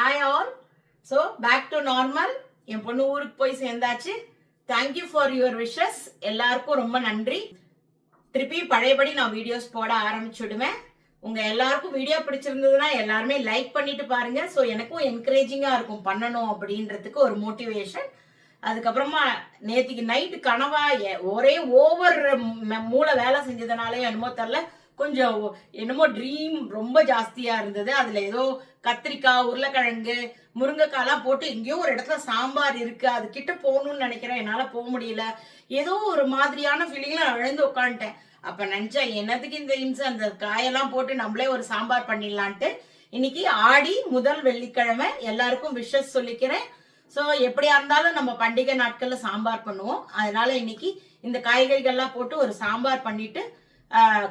Hi all so back to normal என் பொண்ணு ஊருக்கு போய் சேர்ந்தாச்சு. Thank you for your wishes எல்லாருக்கும் ரொம்ப நன்றி. திருப்பி பழையபடி நான் வீடியோஸ் போட ஆரம்பிச்சுடுவேன். உங்க எல்லாருக்கும் வீடியோ பிடிச்சிருந்ததுன்னா எல்லாருமே லைக் பண்ணிட்டு பாருங்க. ஸோ எனக்கும் என்கரேஜிங்கா இருக்கும் பண்ணணும் அப்படின்றதுக்கு ஒரு மோட்டிவேஷன் அதுக்கப்புறமா நேத்திக்கு நைட்டு கனவா எ- ஒரே ஓவர் மூளை வேலை செஞ்சதுனாலே என்னமோ தெரில கொஞ்சம் என்னமோ ட்ரீம் ரொம்ப ஜாஸ்தியா இருந்தது. அதுல ஏதோ கத்திரிக்காய் உருளைக்கிழங்கு முருங்கைக்காய்லாம் போட்டு எங்கேயோ ஒரு இடத்துல சாம்பார் இருக்கு. அது கிட்ட போகணும்னு நினைக்கிறேன். என்னால போக முடியல. ஏதோ ஒரு மாதிரியான ஃபீலிங்ல நான் விழுந்து உட்காந்துட்டேன் அப்ப நினைச்சேன் என்னத்துக்கு இந்த இம்சை அந்த காயெல்லாம் போட்டு நம்மளே ஒரு சாம்பார் பண்ணிடலான்ட்டு இன்னைக்கு ஆடி முதல் வெள்ளிக்கிழமை எல்லாருக்கும் விஷஸ் சொல்லிக்கிறேன். ஸோ எப்படியா இருந்தாலும் நம்ம பண்டிகை நாட்கள்ல சாம்பார் பண்ணுவோம். அதனால இன்னைக்கு இந்த காய்கறிகள்லாம் போட்டு ஒரு சாம்பார் பண்ணிட்டு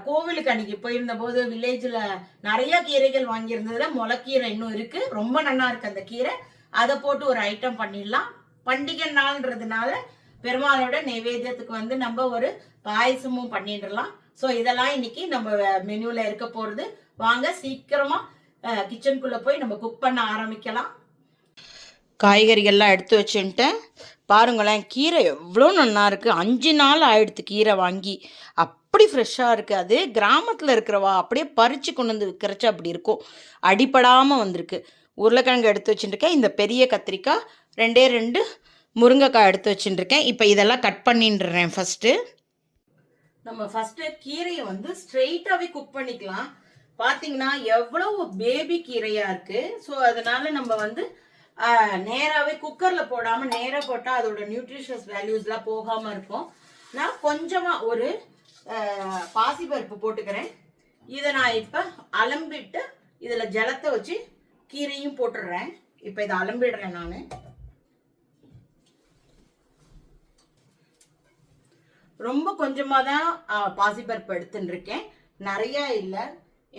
கோவிலுக்கு அன்னைக்கு போயிருந்த போது நிறைய கீரைகள் வாங்கியிருந்ததுல முளைக்கீரை இன்னும் இருக்கு. ரொம்ப நல்லா இருக்கு அந்த கீரை. அதை போட்டு ஒரு ஐட்டம் பண்ணிடலாம். பண்டிகை நாள்ன்றதுனால பெருமாளோட நைவேத்தியத்துக்கு வந்து நம்ம ஒரு பாயசமும் பண்ணிடலாம். ஸோ இதெல்லாம் இன்னைக்கு நம்ம மெனுவில் இருக்க போகிறது வாங்க சீக்கிரமாக கிச்சனுக்குள்ளே போய் நம்ம குக் பண்ண ஆரம்பிக்கலாம். காய்கறிகள்லாம் எடுத்து வச்சுன்ட்டேன். பாருங்களேன் கீரை எவ்வளோ நல்லா இருக்குது அஞ்சு நாள் ஆயிடுத்து கீரை வாங்கி. அப்படி ஃப்ரெஷ்ஷாக இருக்குது அது கிராமத்தில் இருக்கிறவா அப்படியே பறித்து கொண்டு வந்து விற்கிறச்சு அப்படி இருக்கும். அடிப்படாமல் வந்திருக்கு. உருளைக்கிழங்கு எடுத்து வச்சுட்டுருக்கேன். இந்த பெரிய கத்திரிக்காய் ரெண்டே ரெண்டு முருங்கைக்காய் எடுத்து வச்சுட்டுருக்கேன். இப்போ இதெல்லாம் கட் பண்ணிட்டுறேன் ஃபஸ்ட்டு நம்ம ஃபஸ்ட்டு கீரையை வந்து ஸ்ட்ரெயிட்டாகவே குக் பண்ணிக்கலாம். பார்த்தீங்கன்னா எவ்வளோ பேபி கீரையாக இருக்குது ஸோ அதனால் நம்ம வந்து நேராகவே குக்கரில் போடாமல் நேராக போட்டால் அதோட நியூட்ரிஷியஸ் வேல்யூஸ்லாம் போகாமல் இருக்கும். நான் கொஞ்சமாக ஒரு பாசிப்பருப்பு போட்டுக்கிறேன். இதை நான் இப்போ அலம்பிட்டு இதில் ஜலத்தை வச்சு கீரையும் போட்டுடுறேன். இப்போ இதை அலம்பிடுறேன் நான். ரொம்ப கொஞ்சமாக தான் பாசிப்பருப்பு எடுத்துன்னு இருக்கேன் நிறையா இல்லை.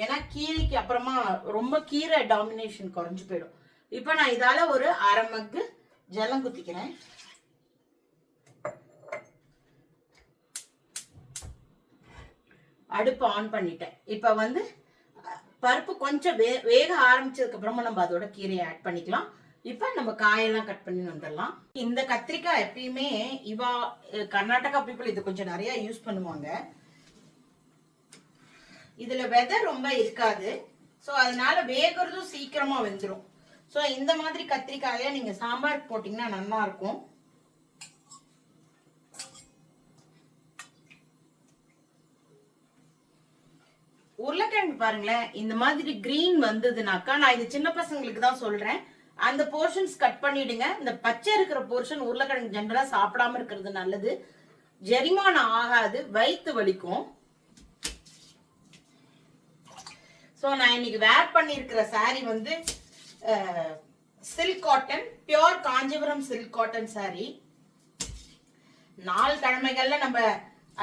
ஏன்னா கீரைக்கு அப்புறமா ரொம்ப கீரை டாமினேஷன் குறைஞ்சு போயிடும். இப்போ நான் இதால ஒரு அரை மக்கு ஜலம் குத்திக்கிறேன். அடுப்பு ஆன் பண்ணிட்டேன். இப்போ வந்து பருப்பு கொஞ்சம் வே வேக ஆரம்பிச்சதுக்கு அப்புறமா நம்ம அதோட கீரையை ஆட் பண்ணிக்கலாம். இப்போ நம்ம காயெல்லாம் கட் பண்ணி வந்துடலாம். இந்த கத்திரிக்காய் எப்பயுமே இவா கர்நாடகா பீப்புள் இது கொஞ்சம் நிறைய யூஸ் பண்ணுவாங்க. இதுல வெதை ரொம்ப இருக்காது. ஸோ அதனால வேகிறதும் சீக்கிரமா வெந்துடும் ஸோ இந்த மாதிரி கத்திரிக்காயை நீங்க சாம்பார் போட்டீங்கன்னா நல்லா இருக்கும். உருளைக்கிழங்கு பாருங்களேன் இந்த மாதிரி கிரீன் வந்ததுனாக்கா நான் இது சின்ன பசங்களுக்கு தான் சொல்றேன். அந்த போர்ஷன்ஸ் கட் பண்ணிடுங்க. இந்த பச்சை இருக்கிற போர்ஷன் உருளைக்கிழங்கு ஜென்ரலா சாப்பிடாம இருக்கிறது நல்லது. ஜெரிமானம் ஆகாது வயிற்று வலிக்கும். ஸோ நான் இன்னைக்கு வேர் பண்ணியிருக்கிற சாரி வந்து silk cotton pure Kanchipuram silk cotton saree. நாள் கிழமைகள்ல நம்ம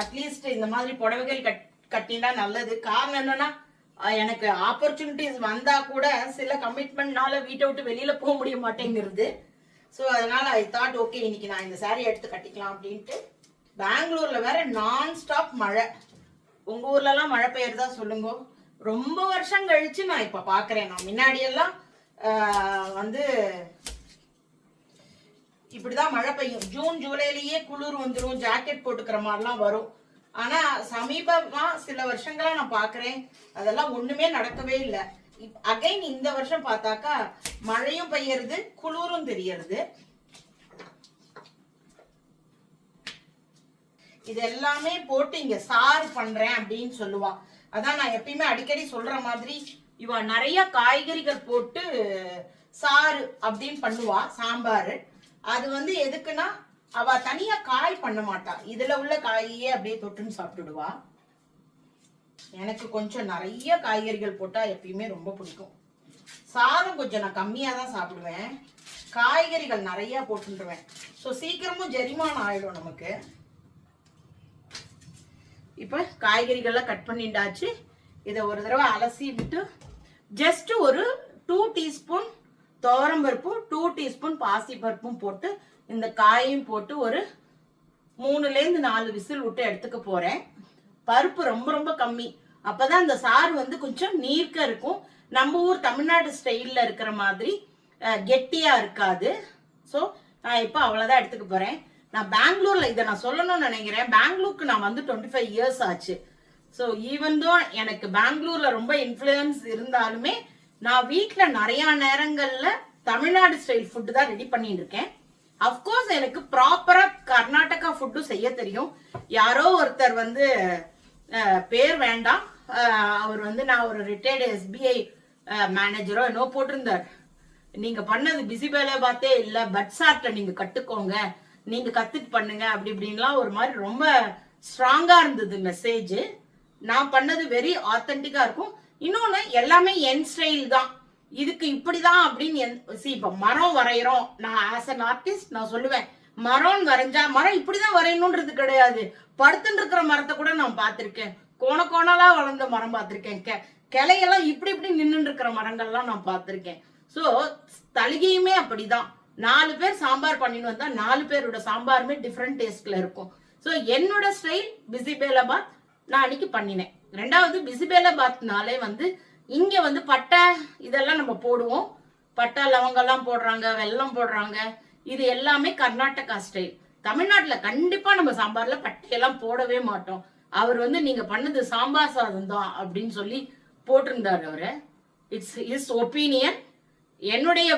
அட்லீஸ்ட் இந்த மாதிரி புடவைகள் கட் கட்டினா நல்லது. காரணம் என்னன்னா எனக்கு ஆப்பர்ச்சுனிட்டிஸ் வந்தா கூட சில கமிட்மெண்ட்னால வீட்டை விட்டு வெளியில போக முடிய மாட்டேங்கிறது. ஸோ அதனால ஐ தாட் ஓகே இன்னைக்கு நான் இந்த saree எடுத்து கட்டிக்கலாம் அப்படின்ட்டு பெங்களூர்ல வேற நான் ஸ்டாப் மழை. உங்க ஊர்லலாம் மழை பெய்யறதா சொல்லுங்க. ரொம்ப வருஷம் கழிச்சு நான் இப்ப பாக்குறேன். நான் முன்னாடியெல்லாம் வந்து இப்படிதான் மழை பெய்யும். ஜூன் ஜூலைலயே குளிர் வந்துடும் ஜாக்கெட் போட்டுக்கிற மாதிரிலாம் வரும். ஆனா சமீபமா சில வருஷங்களா நான் பாக்குறேன் அதெல்லாம் ஒண்ணுமே நடக்கவே இல்லை. அகைன் இந்த வருஷம் பார்த்தாக்கா மழையும் பெய்யறது குளிரும் தெரியறது. இது எல்லாமே போட்டு இங்க சாறு பண்றேன் அப்படின்னு சொல்லுவான் அதான் நான் எப்பயுமே அடிக்கடி சொல்ற மாதிரி இவ நிறைய காய்கறிகள் போட்டு சாறு அப்படின்னு பண்ணுவா சாம்பார். அது வந்து எதுக்குன்னா அவ தனியா காய் பண்ண மாட்டா. இதுல உள்ள காயையே அப்படியே தொட்டுன்னு சாப்பிட்டுடுவா. எனக்கு கொஞ்சம் நிறைய காய்கறிகள் போட்டா எப்பயுமே ரொம்ப பிடிக்கும். சாதம் கொஞ்சம் நான் கம்மியா தான் சாப்பிடுவேன். காய்கறிகள் நிறைய போட்டுருவேன் ஸோ சீக்கிரமும் ஜெரிமானம் ஆயிடும் நமக்கு. இப்போ காய்கறிகள்லாம் கட் பண்ணிட்டாச்சு. இதை ஒரு தடவை அலசி விட்டு ஜஸ்ட் ஒரு டூ டீஸ்பூன் துவரம்பருப்பும் டூ டீஸ்பூன் பாசிப்பருப்பும் போட்டு இந்த காயும் போட்டு ஒரு மூணுலேருந்து நாலு விசில் விட்டு எடுத்துக்க போறேன். பருப்பு ரொம்ப ரொம்ப கம்மி. அப்பதான் அந்த சாறு வந்து கொஞ்சம் நீர்க்க இருக்கும். நம்ம ஊர் தமிழ்நாடு ஸ்டைல்ல இருக்கிற மாதிரி கெட்டியாக இருக்காது. ஸோ நான் இப்போ அவ்வளோதான் எடுத்துக்க போகிறேன் நான் பெங்களூரில் இதை நான் சொல்லணும்னு நினைக்கிறேன். பெங்களூருக்கு நான் வந்து டுவெண்ட்டி ஃபைவ் இயர்ஸ் ஆச்சு. ஸோ ஈவன் தோ எனக்கு பெங்களூர்ல ரொம்ப இன்ஃப்ளூயன்ஸ் இருந்தாலுமே நான் வீட்டில் நிறைய நேரங்களில் தமிழ்நாடு ஸ்டைல் ஃபுட்டு தான் ரெடி பண்ணிட்டு இருக்கேன் அஃப்கோர்ஸ் எனக்கு ப்ராப்பரா கர்நாடகா ஃபுட்டும் செய்ய தெரியும். யாரோ ஒருத்தர் வந்து பேர் வேண்டாம். அவர் வந்து நான் ஒரு ரிட்டையர்டு எஸ்பிஐ மேனேஜரோ என்னோ போட்டிருந்தார். நீங்க பண்ணது பிஸி வேலை பார்த்தே பட் பட்சார்ட்ட நீங்க கத்துக்கோங்க. நீங்க கத்துட்டு பண்ணுங்க அப்படி இப்படின்லாம் ஒரு மாதிரி ரொம்ப ஸ்ட்ராங்கா இருந்தது மெசேஜ் நான் பண்ணது வெரி ஆத்தென்டிக்கா இருக்கும். இன்னொன்னு எல்லாமே என் ஸ்டைல் தான். இதுக்கு இப்படிதான் அப்படின்னு என் இப்ப மரம் வரைகிறோம் நான் ஆஸ் அன் ஆர்டிஸ்ட் நான் சொல்லுவேன் மரம் வரைஞ்சா மரம் இப்படிதான் வரையணுன்றது கிடையாது. படுத்துட்டு இருக்கிற மரத்தை கூட நான் பார்த்திருக்கேன். கோண கோணலா வளர்ந்த மரம் பார்த்திருக்கேன். கெ கிளையெல்லாம் இப்படி இப்படி நின்றுட்டு இருக்கிற மரங்கள்லாம் நான் பார்த்திருக்கேன். ஸோ தலிகையுமே அப்படிதான். நாலு பேர் சாம்பார் பண்ணின்னு வந்தா நாலு பேரோட சாம்பாருமே டிஃப்ரெண்ட் டேஸ்ட்ல இருக்கும். ஸோ என்னோட ஸ்டைல் பிசிபேலபாத் நான் அன்னைக்கு பண்ணினேன். ரெண்டாவது பிசிபேலபாத்னாலே வந்து இங்க வந்து பட்டை இதெல்லாம் நம்ம போடுவோம். பட்டை லவங்கெல்லாம் போடுறாங்க வெல்லம் போடுறாங்க. இது எல்லாமே கர்நாடகா ஸ்டைல். தமிழ்நாட்டில் கண்டிப்பா நம்ம சாம்பார்ல பட்டையெல்லாம் போடவே மாட்டோம். அவர் வந்து நீங்க பண்ணது சாம்பார் சாதம் தான் அப்படின்னு சொல்லி போட்டிருந்தார் அவரு. இட்ஸ் இஸ் ஒப்பீனியன் என்னுடைய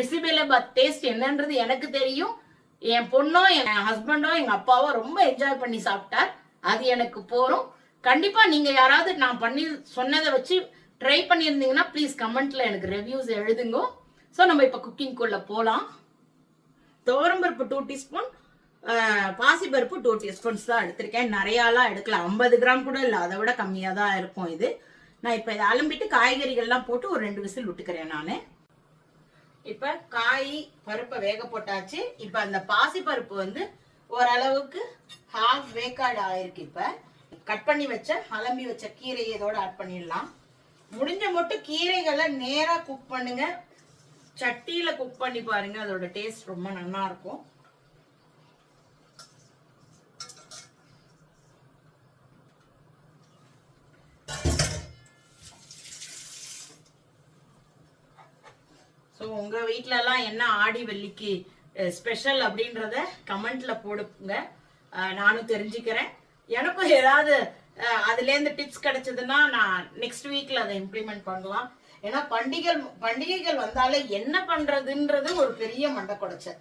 பிசிபேல டேஸ்ட் என்னன்றது எனக்கு தெரியும். என் பொண்ணோ என் ஹஸ்பண்டோ எங்க அப்பாவோ ரொம்ப என்ஜாய் பண்ணி சாப்பிட்டார். அது எனக்கு போறோம் கண்டிப்பா நீங்க யாராவது நான் பண்ணி சொன்னதை வச்சு ட்ரை பண்ணியிருந்தீங்கன்னா ப்ளீஸ் கமெண்ட்ல எனக்கு ரிவ்யூஸ் எழுதுங்க. ஸோ நம்ம இப்போ குக்கிங்குள்ள போகலாம் துவரம்பருப்பு டூ டீஸ்பூன் பாசிப்பருப்பு டூ டீஸ்பூன்ஸ் தான் எடுத்திருக்கேன். நிறையாலாம் எடுக்கல. ஐம்பது கிராம் கூட இல்லை. அதை விட கம்மியாக தான் இருக்கும் இது. நான் இப்போ இதை அலம்பிட்டு காய்கறிகள்லாம் போட்டு ஒரு ரெண்டு விசில் விட்டுக்கிறேன் நான். இப்போ காய் பருப்பை வேக போட்டாச்சு. இப்போ அந்த பாசிப்பருப்பு வந்து ஓரளவுக்கு ஹாஃப் வேக்காடு ஆயிருக்கு இப்போ. கட் பண்ணி வச்ச அலம்பி வச்ச கீரையை இதோட ஆட் பண்ணிடலாம். முடிஞ்ச மட்டும் கீரைகளை நேராக குக் பண்ணுங்க. சட்டியில குக் பண்ணி பாருங்க அதோட டேஸ்ட் ரொம்ப நல்லா இருக்கும். ஸோ உங்க வீட்டிலலாம் எல்லாம் என்ன ஆடி வெள்ளிக்கு ஸ்பெஷல் அப்படின்றத கமெண்ட்ல போடுங்க. நானும் தெரிஞ்சுக்கிறேன். எனக்கும் ஏதாவது அதுலேருந்து டிப்ஸ் கிடைச்சதுன்னா நான் நெக்ஸ்ட் வீக்ல அதை இம்ப்ளிமெண்ட் பண்ணலாம். ஏன்னா பண்டிகைகள் பண்டிகைகள் வந்தாலே என்ன பண்றதுன்றது ஒரு பெரிய மண்டை குடைச்சல்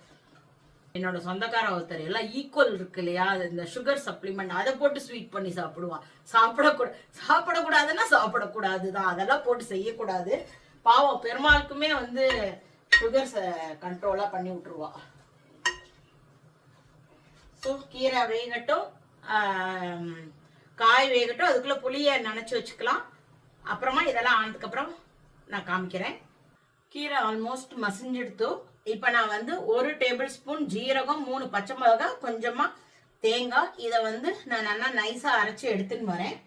என்னோட சொந்தக்கார ஒருத்தர் எல்லாம் ஈக்குவல் இருக்கு இல்லையா? இந்த சுகர் சப்ளிமெண்ட் அதை போட்டு ஸ்வீட் பண்ணி சாப்பிடுவான். சாப்பிடக்கூட சாப்பிடக்கூடாதுன்னா சாப்பிடக்கூடாது தான் அதெல்லாம் போட்டு செய்யக்கூடாது. பாவம் பெருமாளுக்குமே வந்து சுகர் கண்ட்ரோலாக பண்ணி விட்டுருவா. ஸோ கீரை வேகட்டும். காய் வேகட்டும் அதுக்குள்ள புளியை நனைச்சு வச்சுக்கலாம். அப்புறமா இதெல்லாம் ஆனதுக்கப்புறம் நான் காமிக்கிறேன். கீரை ஆல்மோஸ்ட் மசிஞ்செடுத்து. இப்போ நான் வந்து ஒரு டேபிள் ஸ்பூன் ஜீரகம் மூணு பச்சை மிளகாய் கொஞ்சமாக தேங்காய். இதை வந்து நான் நல்லா நைஸாக அரைச்சி எடுத்துன்னு வரேன்.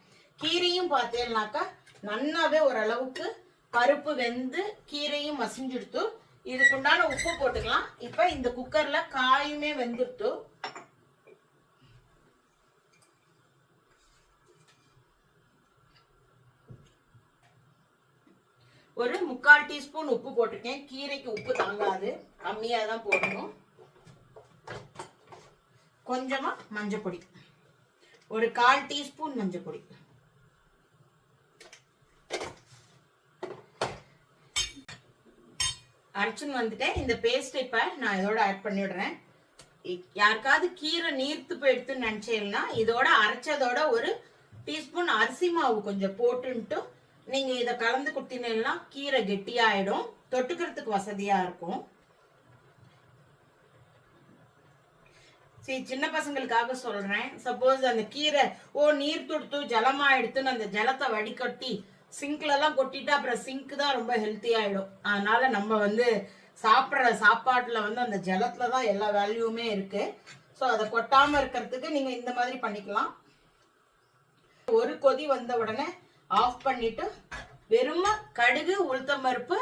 கீரையும் பார்த்தேன்னாக்கா நன்னாவே ஓரளவுக்கு பருப்பு வெந்து கீரையும் மசிஞ்செடுத்து. இதுக்குண்டான உப்பு போட்டுக்கலாம். இப்போ இந்த குக்கரில் காயுமே வெந்துடுத்து. ஒரு முக்கால் டீஸ்பூன் உப்பு போட்டிருக்கேன். கீரைக்கு உப்பு தாங்காது. கம்மியாக தான் போடணும். கொஞ்சமா மஞ்சள் பொடி ஒரு கால் டீஸ்பூன் மஞ்சள் பொடி அரைச்சுன்னு வந்துட்டேன் இந்த பேஸ்ட் இப்போ நான் இதோட ஆட் பண்ணிவிடுறேன் யாருக்காவது கீரை நீர்த்து போயிடுத்துன்னு நினச்சேன்னா இதோட அரைச்சதோட ஒரு டீஸ்பூன் அரிசி மாவு கொஞ்சம் போட்டுன்ட்டு நீங்கள் இதை கலந்து குட்டினா கீரை கெட்டியாயிடும். தொட்டுக்கிறதுக்கு வசதியாக இருக்கும். சரி சின்ன பசங்களுக்காக சொல்கிறேன் சப்போஸ் அந்த கீரை ஓ நீர் துடுத்து ஜலமாக எடுத்துன்னு அந்த ஜலத்தை வடிகட்டி சிங்க்லலாம் கொட்டிட்டு அப்புறம் சிங்க் தான் ரொம்ப ஹெல்த்தி ஆயிடும். அதனால நம்ம வந்து சாப்பிட்ற சாப்பாட்டில் வந்து அந்த ஜலத்தில் தான் எல்லா வேல்யூமே இருக்குது ஸோ அதை கொட்டாமல் இருக்கிறதுக்கு நீங்கள் இந்த மாதிரி பண்ணிக்கலாம். ஒரு கொதி வந்த உடனே ஆஃப் பண்ணிட்டு வெறும கடுகு உளுத்தம் பருப்பு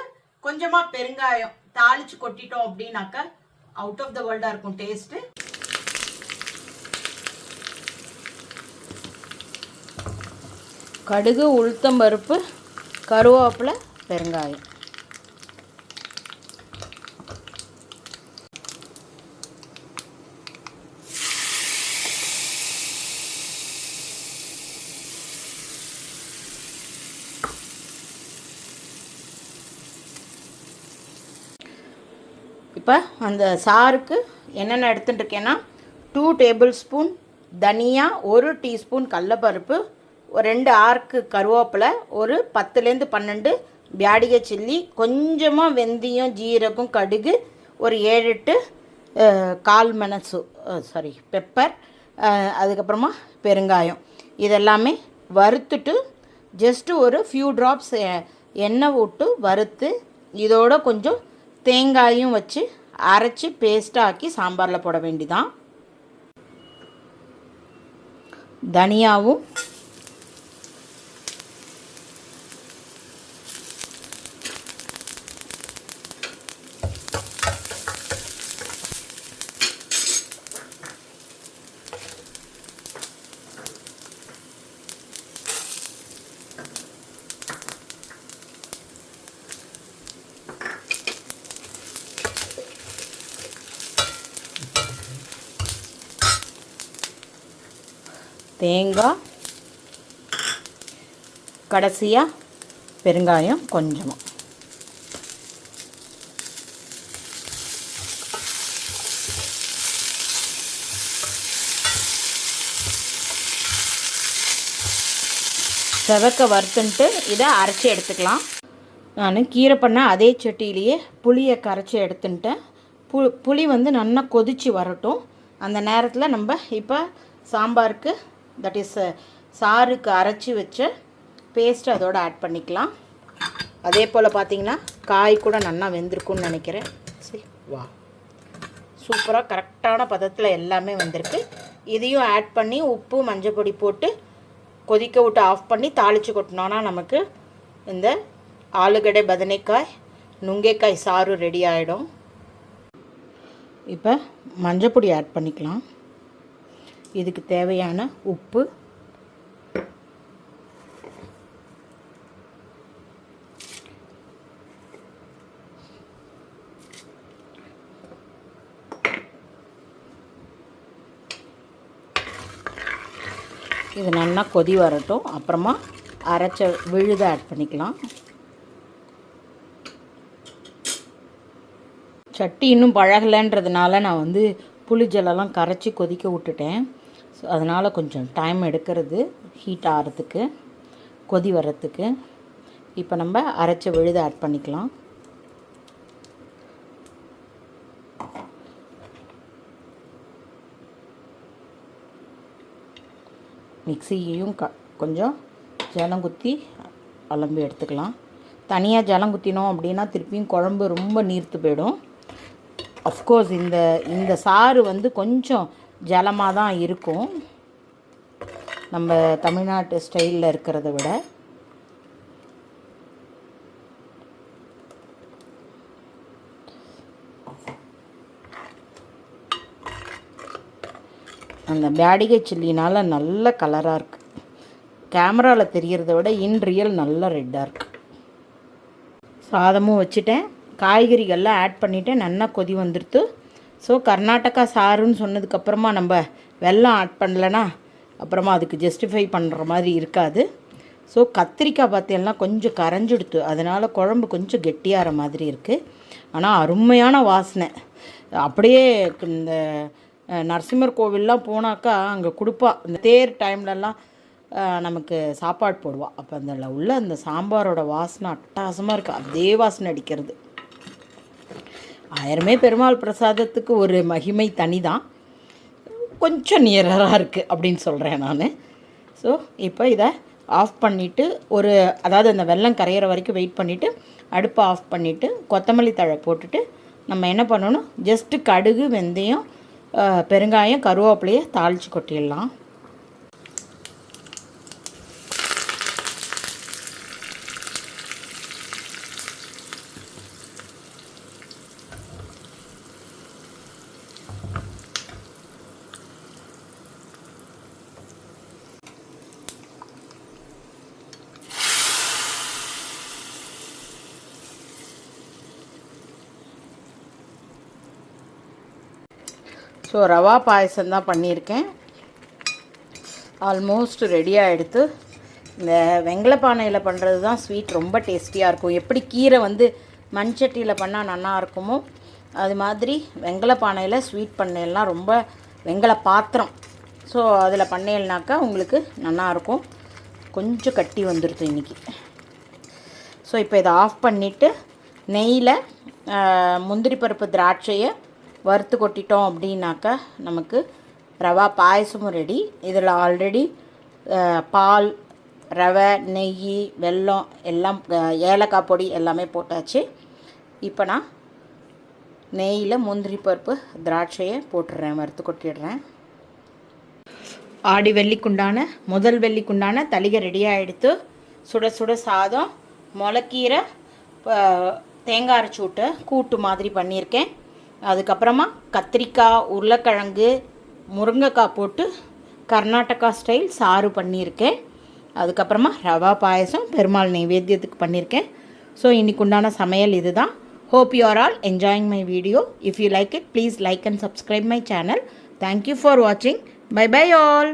கொஞ்சமா பெருங்காயம் தாளிச்சு கொட்டிட்டோம் அப்படின்னாக்கா அவுட் ஆஃப் த வேர்ல்டா இருக்கும் டேஸ்ட் கடுகு உளுத்தம் பருப்பு கருவேப்பிலை பெருங்காயம். இப்போ அந்த சாருக்கு என்னென்ன எடுத்துட்டு இருக்கேன்னா டூ டேபிள் ஸ்பூன் தனியா ஒரு டீஸ்பூன் கடலப்பருப்பு ஒரு ரெண்டு ஆர்க்கு கருவேப்பிலை ஒரு பத்துலேருந்து பன்னெண்டு பியாடிகை சில்லி கொஞ்சமாக வெந்தயம் ஜீரகம் கடுகு ஒரு ஏழு எட்டு கால் மெனசு சாரி பெப்பர் அதுக்கப்புறமா பெருங்காயம். இதெல்லாமே வறுத்துட்டு ஜஸ்ட்டு ஒரு ஃபியூ ட்ராப்ஸ் எண்ணெய் விட்டு வறுத்து இதோட கொஞ்சம் தேங்காயும் வச்சு அரைச்சி பேஸ்ட்டாக்கி சாம்பாரில் போட வேண்டிதான். தனியாவும் தேங்காய் கடைசியாக பெருங்காயம் கொஞ்சமாக செவக்க வறுத்துன்ட்டு இதை அரைச்சி எடுத்துக்கலாம். நான் கீரை பண்ண அதே சட்டியிலேயே புளியை கரைச்சி எடுத்துன்ட்டேன். பு புளி வந்து நல்லா கொதிச்சு வரட்டும். அந்த நேரத்தில் நம்ம இப்போ சாம்பாருக்கு தட் இஸ் uh, சாருக்கு அரைச்சி வச்ச பேஸ்ட் அதோடு ஆட் பண்ணிக்கலாம். அதே போல் பார்த்தீங்கன்னா காய் கூட நல்லா வெந்திருக்கும்னு நினைக்கிறேன். சரி வா. சூப்பராக கரெக்டான பதத்தில் எல்லாமே வந்திருக்கு. இதையும் ஆட் பண்ணி உப்பு மஞ்சள் பொடி போட்டு கொதிக்க விட்டு ஆஃப் பண்ணி தாளித்து கொட்டினோன்னா நமக்கு இந்த ஆலுகடை பதனைக்காய் நுங்கைக்காய் சாறு ரெடி ஆகிடும் இப்போ மஞ்சள் பொடி ஆட் பண்ணிக்கலாம். இதுக்கு தேவையான உப்பு. இது நல்லா கொதி வரட்டும். அப்புறமா அரைச்ச விழுதை ஆட் பண்ணிக்கலாம். சட்டி இன்னும் பழகலைன்றதுனால நான் வந்து புளிஜலெல்லாம் கரைச்சி கொதிக்க விட்டுட்டேன். ஸோ அதனால் கொஞ்சம் டைம் எடுக்கிறது ஹீட் ஆகிறதுக்கு கொதி வர்றதுக்கு. இப்போ நம்ம அரைச்ச விழுதை ஆட் பண்ணிக்கலாம். மிக்சியையும் க கொஞ்சம் ஜலம் குத்தி அலம்பி எடுத்துக்கலாம். தனியாக ஜலம் குத்தினோம் அப்படின்னா திருப்பியும் குழம்பு ரொம்ப நீர்த்து போயிடும். அஃப்கோர்ஸ் இந்த இந்த சாறு வந்து கொஞ்சம் ஜலமாக தான் இருக்கும். நம்ம தமிழ்நாட்டு ஸ்டைலில் இருக்கிறத விட. அந்த பேடிகை சில்லினால் நல்ல கலராக இருக்குது கேமராவில் தெரிகிறத விட இன் ரியல் நல்ல ரெட்டாக இருக்குது சாதமும் வச்சுட்டேன். காய்கறிகள்லாம் ஆட் பண்ணிவிட்டு நல்லா கொதி வந்துடுத்து ஸோ கர்நாடகா சாருன்னு சொன்னதுக்கப்புறமா நம்ம வெள்ளம் ஆட் பண்ணலன்னா அப்புறமா அதுக்கு ஜஸ்டிஃபை பண்ணுற மாதிரி இருக்காது. ஸோ கத்திரிக்காய் பார்த்தீங்கன்னா கொஞ்சம் கரைஞ்சிடுத்து. அதனால் குழம்பு கொஞ்சம் கெட்டியாகிற மாதிரி இருக்குது ஆனால் அருமையான வாசனை. அப்படியே இந்த நரசிம்மர் கோவில்லாம் போனாக்கா அங்கே கொடுப்பா. இந்த தேர் டைம்லலாம் நமக்கு சாப்பாடு போடுவாள் அப்போ அதில் உள்ள அந்த சாம்பாரோட வாசனை அட்டாசமாக இருக்குது அதே வாசனை அடிக்கிறது. ஆயிரமே பெருமாள் பிரசாதத்துக்கு ஒரு மகிமை தனி தான் கொஞ்சம் நியராக இருக்குது அப்படின்னு சொல்கிறேன் நான். ஸோ இப்போ இதை ஆஃப் பண்ணிவிட்டு ஒரு அதாவது அந்த வெல்லம் கரையிற வரைக்கும் வெயிட் பண்ணிவிட்டு அடுப்பை ஆஃப் பண்ணிவிட்டு கொத்தமல்லி தழை போட்டுட்டு நம்ம என்ன பண்ணணும்? ஜஸ்ட்டு கடுகு வெந்தயம் பெருங்காயம் கருவேப்பிலையை தாளித்து கொட்டிடலாம். ஸோ ரவா பாயசம் தான் பண்ணியிருக்கேன். ஆல்மோஸ்ட் ரெடியாக எடுத்து இந்த வெங்கல பானையில் பண்ணுறது தான் ஸ்வீட் ரொம்ப டேஸ்டியாக இருக்கும். எப்படி கீரை வந்து மண்சட்டியில் பண்ணால் நல்லா இருக்குமோ அது மாதிரி வெங்கல பானையில் ஸ்வீட் பண்ணையெல்லாம் ரொம்ப வெங்கல பாத்திரம். ஸோ அதில் பண்ணையில்னாக்கா உங்களுக்கு நல்லாயிருக்கும் கொஞ்சம் கட்டி வந்துடுது இன்றைக்கி ஸோ இப்போ இதை ஆஃப் பண்ணிவிட்டு நெய்யில் முந்திரி பருப்பு திராட்சையை வறுத்து கொட்டிட்டோம் அப்படின்னாக்கா நமக்கு ரவா பாயசமும் ரெடி இதில் ஆல்ரெடி பால் ரவை நெய் வெல்லம் எல்லாம் ஏலக்காய் பொடி எல்லாமே போட்டாச்சு. இப்போ நான் நெய்யில் முந்திரி பருப்பு திராட்சையை போட்டுடுறேன் வறுத்து கொட்டிடுறேன். ஆடி வெள்ளிக்குண்டான முதல் வெள்ளிக்குண்டான தளிகை ரெடியாக எடுத்து சுட சுட சாதம் முளக்கீரை தேங்காய் அரைச்சி விட்டு கூட்டு மாதிரி பண்ணியிருக்கேன். அதுக்கப்புறமா கத்திரிக்காய் உருளைக்கிழங்கு முருங்கைக்காய் போட்டு கர்நாடகா ஸ்டைல் சாறு பண்ணியிருக்கேன். அதுக்கப்புறமா ரவா பாயசம் பெருமாள் நைவேத்தியத்துக்கு பண்ணியிருக்கேன். ஸோ இன்றைக்கு உண்டான சமையல் இதுதான். Hope you are all enjoying my video if you like it please like and subscribe my channel thank you for வாட்சிங் பை பை ஆல்